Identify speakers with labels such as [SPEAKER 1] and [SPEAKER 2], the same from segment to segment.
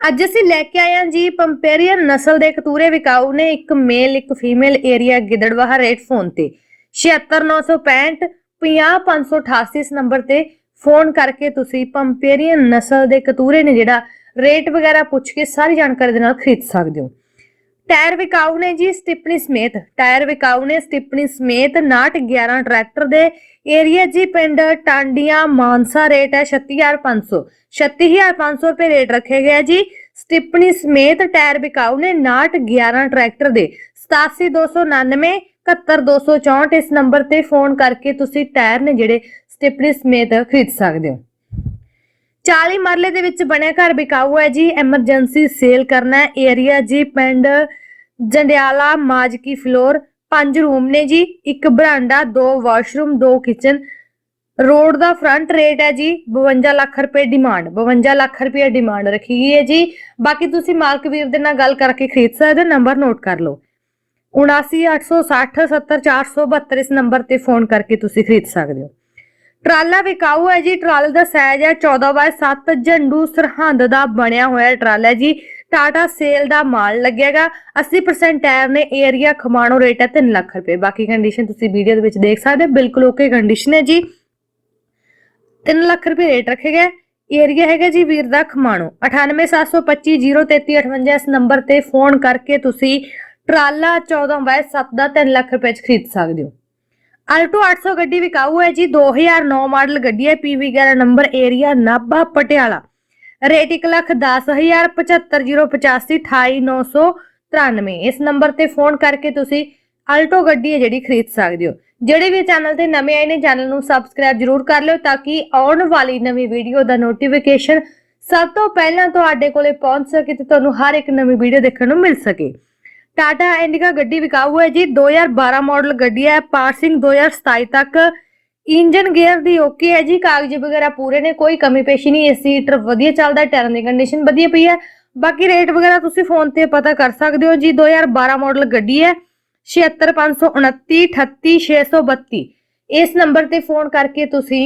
[SPEAKER 1] ਅੱਜ ਅਸੀਂ ਲੈ ਕੇ ਆਏ ਹਾਂ ਜੀ ਪੰਪੇਰੀਅਨ ਨਸਲ ਦੇ ਕਤੂਰੇ ਵਿਕਾਊ ਨੇ, ਇੱਕ ਮੇਲ ਇੱਕ female area Giddarbaha rate phone ਤੇ। 76965 50588 ਇਸ ਨੰਬਰ ਤੇ ਫੋਨ ਕਰਕੇ ਤੁਸੀਂ ਪੰਪੇਰੀਅਨ ਨਸਲ ਦੇ ਕਤੂਰੇ ਨੇ ਜਿਹੜਾ ਰੇਟ ਵਗੈਰਾ ਪੁੱਛ ਕੇ ਸਾਰੀ ਜਾਣਕਾਰੀ ਦੇ ਨਾਲ ਖਰੀਦ ਸਕਦੇ ਹੋ। ਟਾਇਰ ਵਿਕਾਊ ਨੇ ਜੀ ਸਟਿਪਨੀ ਸਮੇਤ, ਟਾਇਰ ਵਿਕਾਊ ਨੇ ਸਟਿਪਨੀ ਸਮੇਤ 911 ਟਰੈਕਟਰ ਦੇ ਏਰੀਆ ਜੀ ਪਿੰਡ ਟਾਂਡੀਆਂ ਮਾਨਸਾ ਰੇਟ ਹੈ 36500 36500 ਰੁਪਏ ਰੇਟ ਰੱਖੇ ਗਿਆ ਜੀ। ਸਟਿਪਨੀ ਸਮੇਤ ਟਾਇਰ ਵਿਕਾਊ ਨੇ 911 ਟਰੈਕਟਰ ਦੇ 87299 71264 ਇਸ ਨੰਬਰ ਤੇ ਫੋਨ ਕਰਕੇ ਤੁਸੀਂ ਟਾਇਰ ਨੇ ਜਿਹੜੇ ਸਟਿਪਨੀ ਸਮੇਤ ਖਰੀਦ ਸਕਦੇ ਹੋ। 40 ਮਰਲੇ ਦੇ ਵਿੱਚ ਬਣਿਆ ਘਰ ਵਿਕਾਊ ਹੈ ਜੀ। ਐਮਰਜੈਂਸੀ ਸੇਲ ਕਰਨਾ ਹੈ। ਏਰੀਆ ਜੀ, ਪਿੰਡ ਜੰਡਿਆਲਾ, ਮਾਜਕੀ ਫਲੋਰ, ਪੰਜ ਰੂਮ ਨੇ ਜੀ। ਇੱਕ ਬਰਾਂਡਾ, ਦੋ ਵਾਸ਼ਰੂਮ, ਦੋ ਕਿਚਨ। ਰੋਡ ਦਾ ਫਰੰਟ ਰੇਟ ਹੈ ਜੀ 52 ਲੱਖ ਰੁਪਏ ਡਿਮਾਂਡ। 52 ਲੱਖ ਰੁਪਏ ਡਿਮਾਂਡ ਰੱਖੀ ਗਈ ਹੈ ਜੀ। ਬਾਕੀ ਤੁਸੀਂ ਮਾਲਕ ਵੀਰ ਦੇ ਨਾਲ ਗੱਲ ਕਰਕੇ ਖਰੀਦ ਸਕਦੇ ਹੋ। ਨੰਬਰ ਨੋਟ ਕਰ ਲਓ। 79860 70472 ਇਸ ਨੰਬਰ ਤੇ ਫੋਨ ਕਰਕੇ ਤੁਸੀਂ ਖਰੀਦ ਸਕਦੇ ਹੋ। ਟਰਾਲਾ ਵਿਕਾਊ ਹੈ ਜੀ, ਟਰਾਲੇ ਦਾ ਸਾਈਜ਼ ਹੈ 14 ਬਾਏ 7 ਝੰਡੂ ਸਰਹੰਦ ਦਾ ਬਣਿਆ ਹੋਇਆ ਟਰਾਲਾ ਜੀ। ਟਾਟਾ ਸੇਲ ਦਾ ਮਾਲ ਲੱਗੇਗਾ 80% ਟਾਇਰ ਨੇ ਏਰੀਆ ਖਮਾਣੋ ਰੇਟ ਹੈ 3 ਲੱਖ ਰੁਪਏ। ਬਾਕੀ ਕੰਡੀਸ਼ਨ ਤੁਸੀਂ ਵੀਡੀਓ ਦੇ ਵਿੱਚ ਦੇਖ ਸਕਦੇ ਹੋ, ਬਿਲਕੁਲ ਓਕੇ ਕੰਡੀਸ਼ਨ ਹੈ ਜੀ। 3 ਲੱਖ ਰੁਪਏ ਰੇਟ ਰੱਖੇ ਗਏ। ਏਰੀਆ ਹੈਗਾ ਜੀ ਵੀਰ ਦਾ ਖਮਾਣੋ। 9872503358 ਇਸ ਨੰਬਰ ਤੇ ਫੋਨ ਕਰਕੇ ਤੁਸੀਂ ਟਰਾਲਾ 14 ਬਾਏ 7 ਦਾ 3 ਲੱਖ ਰੁਪਏ ਚ ਖਰੀਦ ਸਕਦੇ ਹੋ। ਆਲਟੋ 800 ਗੱਡੀ ਵਿਕਾਊ ਹੈ ਜੀ 2009 ਮਾਡਲ ਗੱਡੀ ਹੈ PV 11 number area Nabha Patiala. Rate 1,10,75085 ਇਸ ਨੰਬਰ ਤੇ ਫੋਨ ਕਰਕੇ ਤੁਸੀਂ ਆਲਟੋ ਗੱਡੀ ਹੈ ਜਿਹੜੀ ਖਰੀਦ ਸਕਦੇ ਹੋ। ਜਿਹੜੇ ਵੀ ਚੈਨਲ ਤੇ ਨਵੇਂ ਆਏ ਨੇ ਚੈਨਲ ਨੂੰ ਸਬਸਕ੍ਰਾਈਬ ਜਰੂਰ ਕਰ ਲਿਓ ਤਾਂ ਕਿ ਆਉਣ ਵਾਲੀ ਨਵੀਂ ਵੀਡੀਓ ਦਾ ਨੋਟੀਫਿਕੇਸ਼ਨ ਸਭ ਤੋਂ ਪਹਿਲਾਂ ਤੁਹਾਡੇ ਕੋਲੇ ਪਹੁੰਚ ਸਕੇ ਤੇ ਤੁਹਾਨੂੰ ਹਰ ਇੱਕ ਨਵੀਂ ਵੀਡੀਓ ਦੇਖਣ ਨੂੰ ਮਿਲ ਸਕੇ। ਟਾਟਾ ਇੰਡੀਕਾ ਗੱਡੀ ਵਿਕਾਊ ਹੈ ਜੀ 2012 ਮਾਡਲ ਗੱਡੀ ਹੈ ਪਾਸਿੰਗ 2027 ਤੱਕ। ਇੰਜਨ ਗੇਅਰ ਦੀ ਓਕੇ ਹੈ ਜੀ, ਕਾਗਜ਼ ਵਗੈਰਾ ਪੂਰੇ ਨੇ, ਕੋਈ ਕਮੀ ਪੇਸ਼ੀ ਨਹੀਂ ਏਸੀ ਟਰ ਵਧੀਆ ਚੱਲਦਾ ਟਾਇਰਾਂ ਦੀ ਕੰਡੀਸ਼ਨ ਵਧੀਆ ਪਈ ਹੈ। ਬਾਕੀ ਰੇਟ ਵਗੈਰਾ ਤੁਸੀਂ ਫੋਨ ਤੇ ਪਤਾ ਕਰ ਸਕਦੇ ਹੋ ਜੀ 2012 ਮਾਡਲ ਗੱਡੀ ਹੈ 76529 38632 ਇਸ ਨੰਬਰ ਤੇ ਫੋਨ ਕਰਕੇ ਤੁਸੀਂ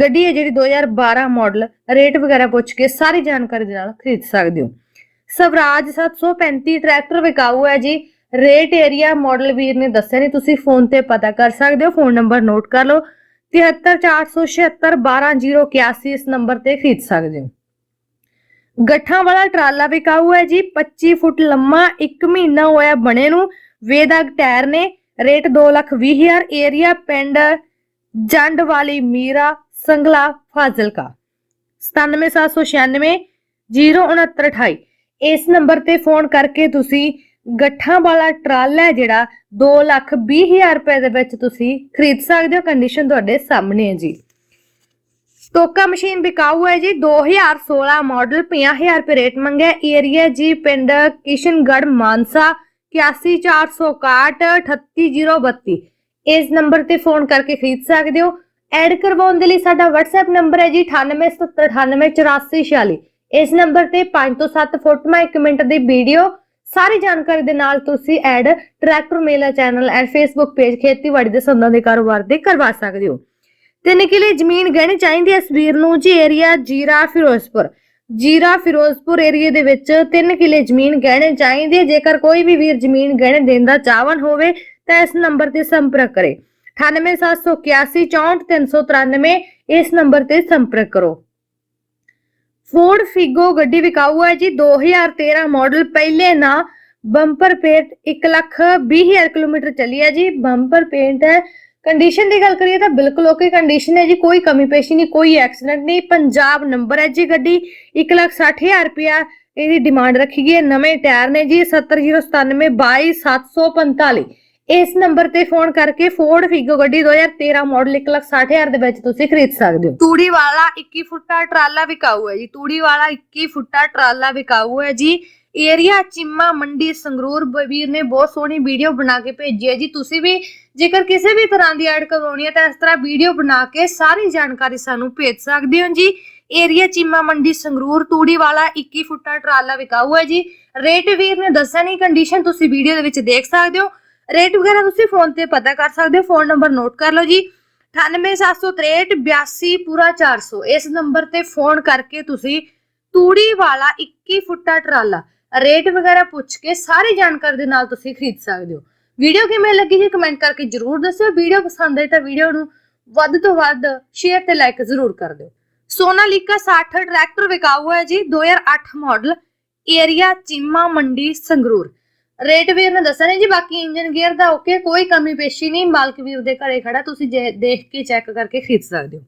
[SPEAKER 1] ਗੱਡੀ ਹੈ ਜਿਹੜੀ 2012 ਮਾਡਲ ਰੇਟ ਵਗੈਰਾ ਪੁੱਛ ਕੇ ਸਾਰੀ ਜਾਣਕਾਰੀ ਦੇ ਨਾਲ ਖਰੀਦ ਸਕਦੇ ਹੋ। ਸਵਰਾਜ 735 ਟਰੈਕਟਰ ਵਿਕਾਊ ਹੈ ਜੀ। ਰੇਟ ਏਰੀਆ ਮਾਡਲ ਵੀਰ ਨੇ ਦੱਸਿਆ ਨਹੀਂ ਤੁਸੀਂ ਫੋਨ ਤੇ ਪਤਾ ਕਰ ਸਕਦੇ ਹੋ। ਫੋਨ ਨੰਬਰ ਨੋਟ ਕਰ ਲਓ। 7346712081 ਇਸ ਨੰਬਰ ਤੇ ਖਰੀਦ ਸਕਦੇ ਹੋ। ਗੱਠਾਂ ਵਾਲਾ ਟਰਾਲਾ ਵਿਕਾਊ ਹੈ ਜੀ। 25 ਫੁੱਟ ਲੰਮਾ 1 ਮਹੀਨਾ ਹੋਇਆ ਬਣੇ ਨੂੰ। ਵੇਦਾਗ ਟਾਇਰ ਨੇ ਰੇਟ 220000 ਏਰੀਆ ਪਿੰਡ ਜੰਡ ਵਾਲੀ ਮੀਰਾ, ਸੰਗਲਾ, ਫਾਜ਼ਿਲਕਾ। 97796 06928 ਇਸ ਨੰਬਰ ਤੇ ਫੋਨ ਕਰਕੇ ਤੁਸੀਂ ਗੱਠਾਂ ਵਾਲਾ ਟਰਾਲਾ ਹੈ ਜਿਹੜਾ 220000 ਰੁਪਏ ਦੇ ਵਿੱਚ ਤੁਸੀਂ ਖਰੀਦ ਸਕਦੇ ਹੋ। ਕੰਡੀਸ਼ਨ ਤੁਹਾਡੇ ਸਾਹਮਣੇ ਹੈ ਜੀ। ਟੋਕਾ ਮਸ਼ੀਨ ਵਿਕਾਊ ਹੈ ਜੀ। 2016 ਮਾਡਲ 50000 ਰੁਪਏ ਰੇਟ ਮੰਗਿਆ। ਏਰੀਆ ਜੀ ਪਿੰਡ ਕਿਸ਼ਨਗੜ ਮਾਨਸਾ 81461 38032 ਇਸ ਨੰਬਰ ਤੇ ਫੋਨ ਕਰਕੇ ਖਰੀਦ ਸਕਦੇ ਹੋ। ਐਡ ਕਰਵਾਉਣ ਦੇ ਲਈ ਸਾਡਾ WhatsApp ਨੰਬਰ ਹੈ ਜੀ 9877988446 ਇਸ ਨੰਬਰ ਤੇ 5 ਤੋਂ 7 ਫੋਟੋਆਂ 1 ਮਿੰਟ ਦੀ ਵੀਡੀਓ ਸਾਰੀ ਜਾਣਕਾਰੀ ਦੇ ਨਾਲ ਤੁਸੀਂ add tractor Mela channel and Facebook page ਖੇਤੀਬਾੜੀ ਦੇ ਸੰਦਾਂ ਦੇ ਕਾਰੋਬਾਰ ਦੇ ਕਰਵਾ ਸਕਦੇ ਹੋ। ਤਿੰਨ ਕਿਲੇ ਜ਼ਮੀਨ ਗਹਿਣੀ ਚਾਹੀਦੀ ਹੈ ਇਸ ਵੀਰ ਨੂੰ ਜੀ ਏਰੀਆ ਜੀਰਾ ਫਿਰੋਜ਼ਪੁਰ। ਜੀਰਾ ਫਿਰੋਜ਼ਪੁਰ ਏਰੀਏ ਦੇ ਵਿੱਚ ਤਿੰਨ ਕਿਲੇ ਜ਼ਮੀਨ ਗਹਿਣੇ ਚਾਹੀਦੀ ਹੈ। ਜੇਕਰ ਕੋਈ ਵੀ ਵੀਰ ਜ਼ਮੀਨ ਗਹਿਣੇ ਦੇਣ ਦਾ ਚਾਹਵਨ ਹੋਵੇ ਤਾਂ ਇਸ ਨੰਬਰ ਤੇ ਸੰਪਰਕ ਕਰੇ। 9878164393 ਇਸ ਨੰਬਰ ਤੇ ਸੰਪਰਕ ਕਰੋ। ਫੋਰਡ ਫਿਗੋ ਗੱਡੀ ਵਿਕਾਊ ਹੈ ਜੀ। 2013 ਮਾਡਲ ਪਹਿਲੇ ਨਾ, ਬੰਪਰ ਪੇਂਟ 1 ਲੱਖ 20000 ਕਿਲੋਮੀਟਰ ਚੱਲੀ ਹੈ ਜੀ। ਬੰਪਰ ਪੇਂਟ ਹੈ। ਕੰਡੀਸ਼ਨ ਦੀ ਗੱਲ ਕਰੀਏ ਤਾਂ ਬਿਲਕੁਲ ਓਕੇ ਕੰਡੀਸ਼ਨ ਹੈ ਜੀ। ਕੋਈ ਕਮੀ ਪੇਸ਼ੀ ਨਹੀਂ, ਕੋਈ ਐਕਸੀਡੈਂਟ ਨਹੀਂ। ਪੰਜਾਬ ਨੰਬਰ ਹੈ ਜੀ ਗੱਡੀ। 1 ਲੱਖ 60000 ਰੁਪਿਆ ਇਹਦੀ ਡਿਮਾਂਡ ਰੱਖੀ ਗਈ ਹੈ। ਨਵੇਂ ਟਾਇਰ ਨੇ ਜੀ। 70997 22745 ਇਸ ਨੰਬਰ ਤੇ ਫੋਨ ਕਰਕੇ ਫੋਰਡ ਫਿਗੋ ਗੱਡੀ 2013 ਮਾਡਲ 1 ਲੱਖ 60000 ਦੇ ਵਿੱਚ ਤੁਸੀਂ ਖਰੀਦ ਸਕਦੇ ਹੋ। ਤੂੜੀ ਵਾਲਾ 21 ਫੁੱਟਾ ਟਰਾਲਾ ਵਿਕਾਊ ਹੈ ਜੀ। ਤੂੜੀ ਵਾਲਾ 21 ਫੁੱਟਾ ਟਰਾਲਾ ਵਿਕਾਊ ਹੈ ਜੀ। ਏਰੀਆ ਚਿੰਮਾ ਮੰਡੀ ਸੰਗਰੂਰ ਬ- ਨੇ ਬਹੁਤ ਸੋਹਣੀ ਵੀਡੀਓ ਬਣਾ ਕੇ ਭੇਜੀ ਹੈ ਜੀ। ਤੁਸੀਂ ਵੀ ਜੇਕਰ ਕਿਸੇ ਵੀ ਤਰ੍ਹਾਂ ਦੀ ਐਡ ਕਰਵਾਉਣੀ ਹੈ ਤਾਂ ਇਸ ਤਰ੍ਹਾਂ ਵੀਡੀਓ ਬਣਾ ਕੇ ਸਾਰੀ ਜਾਣਕਾਰੀ ਸਾਨੂੰ ਭੇਜ ਸਕਦੇ ਹੋ ਜੀ। ਏਰੀਆ ਚੀਮਾ ਮੰਡੀ ਸੰਗਰੂਰ ਤੂੜੀ ਵਾਲਾ 21 ਫੁੱਟਾ ਟਰਾਲਾ ਵਿਕਾਊ ਹੈ ਜੀ। ਰੇਟ ਵੀਰ ਨੇ ਦੱਸਿਆ ਨਹੀਂ ਕੰਡੀਸ਼ਨ ਤੁਸੀਂ ਵੀਡੀਓ ਦੇ ਵਿੱਚ ਦੇਖ ਸਕਦੇ ਹੋ। ਰੇਟ ਵਗੈਰਾ ਤੁਸੀਂ ਫੋਨ ਤੇ ਪਤਾ ਕਰ ਸਕਦੇ ਹੋ। ਫੋਨ ਨੰਬਰ ਨੋਟ ਕਰ ਲਓ ਜੀ। 98763 82 ਪੂਰਾ 400 ਇਸ ਨੰਬਰ ਤੇ ਫੋਨ ਕਰਕੇ ਤੁਸੀਂ ਤੂੜੀ ਵਾਲਾ 21 ਫੁੱਟਾ ਟਰਾਲਾ ਰੇਟ ਵਗੈਰਾ ਪੁੱਛ ਕੇ ਸਾਰੀ ਜਾਣਕਾਰੀ ਦੇ ਨਾਲ ਤੁਸੀਂ ਖਰੀਦ ਸਕਦੇ ਹੋ। ਵੀਡੀਓ ਕਿਵੇਂ ਲੱਗੀ ਜੀ ਕਮੈਂਟ ਕਰਕੇ ਜਰੂਰ ਦੱਸਿਓ। ਵੀਡੀਓ ਪਸੰਦ ਆਈ ਤਾਂ ਵੀਡੀਓ ਨੂੰ ਵੱਧ ਤੋਂ ਵੱਧ ਸ਼ੇਅਰ ਤੇ ਲਾਈਕ ਜ਼ਰੂਰ ਕਰ ਦਿਓ। ਸੋਨਾਲੀਕਾ 60 ਟਰੈਕਟਰ ਵਿਕਾਊ ਹੈ ਜੀ। 2008 model area Cheema Mandi Sangrur. Rate ਵੀਰ ਨੇ ਦੱਸਿਆ ਨਹੀਂ ਜੀ, ਬਾਕੀ ਇੰਜਨ ਗੇਅਰ ਦਾ ਓਕੇ, ਕੋਈ ਕਮੀ ਪੇਸ਼ੀ ਨਹੀਂ, ਮਾਲਕ ਵੀਰ ਦੇ ਘਰੇ ਖੜਾ, ਤੁਸੀਂ ਜੇ- ਦੇਖ ਕੇ ਚੈੱਕ ਕਰਕੇ ਖਰੀਦ ਸਕਦੇ ਹੋ।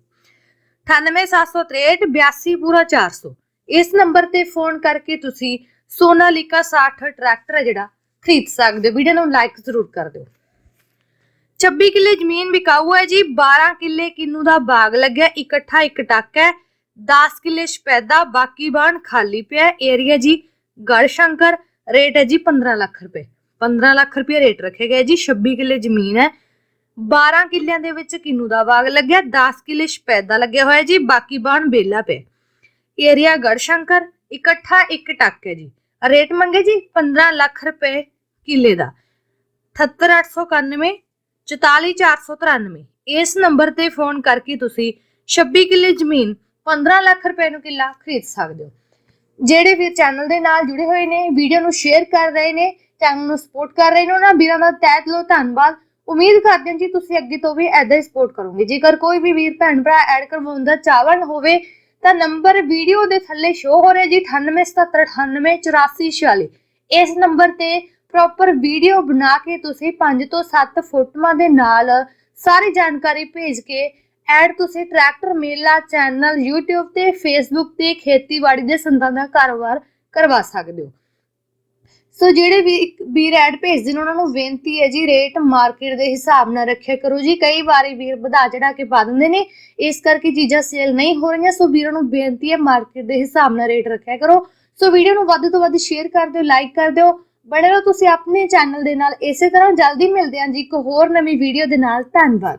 [SPEAKER 1] 98763 82 ਪੂਰਾ 400 ਇਸ ਨੰਬਰ ਤੇ ਫੋਨ ਕਰਕੇ ਤੁਸੀਂ ਸੋਨਾਲੀਕਾ 60 ਟਰੈਕਟਰ ਹੈ ਜਿਹੜਾ, ਖਰੀਦ ਸਕਦੇ ਹੋ। ਵੀਡੀਓ ਨੂੰ ਲਾਈਕ ਜ਼ਰੂਰ ਕਰ ਦਿਓ। 26 ਕਿੱਲੇ ਜ਼ਮੀਨ ਵਿਕਾਊ ਹੈ ਜੀ 12 ਕਿੱਲੇ ਕਿੰਨੂ ਦਾ ਬਾਗ ਲੱਗਿਆ, ਇਕੱਠਾ ਇੱਕ ਟੱਕ ਹੈ। 10 ਕਿੱਲੇ ਸ਼ਪੈਦਾ, ਬਾਕੀ ਬਾਣ ਖਾਲੀ ਪਿਆ ਏਰੀਆ ਜੀ ਗੜਸ਼ੰਕਰ ਰੇਟ ਹੈ ਜੀ 15 ਲੱਖ ਰੁਪਏ। 15 ਲੱਖ ਰੁਪਏ ਰੇਟ ਰੱਖੇ ਗਏ ਜੀ 26 ਕਿੱਲੇ ਜ਼ਮੀਨ ਹੈ। 12 ਕਿੱਲਿਆਂ ਦੇ ਵਿੱਚ ਕਿੰਨੂ ਦਾ ਬਾਗ ਲੱਗਿਆ? 10 ਕਿੱਲੇ ਸ਼ਪੈਦਾ ਲੱਗਿਆ ਹੋਇਆ ਜੀ, ਬਾਕੀ ਬਾਣ ਬੇਲਾ ਪਿਆ। ਏਰੀਆ ਗੜਸ਼ੰਕਰ, ਇਕੱਠਾ ਇੱਕ ਟੱਕ ਹੈ ਜੀ। ਰੇਟ ਮੰਗੇ ਜੀ 15 ਲੱਖ ਰੁਪਏ ਕਿੱਲੇ ਦਾ। 78891 44493 ਇਸ ਨੰਬਰ ਤੇ ਫੋਨ ਕਰਕੇ ਤੁਸੀਂ 26 ਕਿੱਲੇ ਜ਼ਮੀਨ 15 ਲੱਖ ਰੁਪਏ ਨੂੰ ਕਿੱਲਾ ਖਰੀਦ ਸਕਦੇ ਹੋ। ਜਿਹੜੇ ਵੀ ਚੈਨਲ ਦੇ ਨਾਲ ਜੁੜੇ ਹੋਏ ਨੇ ਵੀਡੀਓ ਨੂੰ ਸ਼ੇਅਰ ਕਰ ਰਹੇ ਨੇ ਚੈਨਲ ਨੂੰ ਸਪੋਰਟ ਕਰ ਰਹੇ ਨੇ, ਉਹਨਾਂ ਵੀਰਾਂ ਦਾ ਤਹਿ ਦਿਲੋਂ ਧੰਨਵਾਦ। ਉਮੀਦ ਕਰਦੇ ਹਾਂ ਜੀ ਤੁਸੀਂ ਅੱਗੇ ਤੋਂ ਵੀ ਐਦਾਂ ਹੀ ਸਪੋਰਟ ਕਰੋਗੇ। ਜੇਕਰ ਕੋਈ ਵੀ ਵੀਰ, ਭੈਣ, ਭਰਾ ਐਡ ਕਰਵਾਉਣ ਦਾ ਚਾਹਵਨ ਹੋਵੇ, ਤਾਂ ਨੰਬਰ ਵੀਡੀਓ ਦੇ ਥੱਲੇ ਸ਼ੋ ਹੋ ਰਿਹਾ ਜੀ 9877988446 ਇਸ ਨੰਬਰ ਤੇ ਪ੍ਰੋਪਰ ਵੀਡੀਓ ਬਣਾ ਕੇ ਤੁਸੀਂ 5 ਤੋਂ 7 ਫੋਟੋਆਂ ਦੇ ਨਾਲ ਸਾਰੀ ਜਾਣਕਾਰੀ ਭੇਜ ਕੇ ਐਡ ਤੁਸੀਂ ਟਰੈਕਟਰ ਮੇਲਾ ਚੈਨਲ, YouTube ਤੇ Facebook ਤੇ ਖੇਤੀਬਾੜੀ ਦੇ ਸੰਦਾਂ ਦਾ ਕਾਰੋਬਾਰ ਕਰਵਾ ਸਕਦੇ ਹੋ। ਸੋ ਜਿਹੜੇ ਵੀ ਵੀਰ ਐਡ ਭੇਜਦੇ ਨੇ, ਉਹਨਾਂ ਨੂੰ ਬੇਨਤੀ ਹੈ ਜੀ, ਰੇਟ ਮਾਰਕੀਟ ਦੇ ਹਿਸਾਬ ਨਾਲ ਰੱਖਿਆ ਕਰੋ ਜੀ। ਕਈ ਵਾਰੀ ਵੀਰ ਵਧਾ ਚੜਾ ਕੇ ਪਾ ਦਿੰਦੇ ਨੇ, ਇਸ ਕਰਕੇ ਚੀਜ਼ਾਂ ਸੇਲ ਨਹੀਂ ਹੋ ਰਹੀਆਂ। ਸੋ ਵੀਰਾਂ ਨੂੰ ਬੇਨਤੀ ਹੈ, ਮਾਰਕੀਟ ਦੇ ਹਿਸਾਬ ਨਾਲ ਰੇਟ ਰੱਖਿਆ ਕਰੋ। ਸੋ ਵੀਡੀਓ ਨੂੰ ਵੱਧ ਤੋਂ ਵੱਧ ਸ਼ੇਅਰ ਕਰ ਦਿਓ, ਲਾਈਕ ਕਰ ਦਿਓ। ਬਣੇ ਰਹੋ ਤੁਸੀਂ ਆਪਣੇ ਚੈਨਲ ਦੇ ਨਾਲ। ਇਸੇ ਤਰ੍ਹਾਂ ਜਲਦੀ ਮਿਲਦੇ ਹਾਂ ਜੀ ਇੱਕ ਹੋਰ ਨਵੀਂ ਵੀਡੀਓ ਦੇ ਨਾਲ। ਧੰਨਵਾਦ।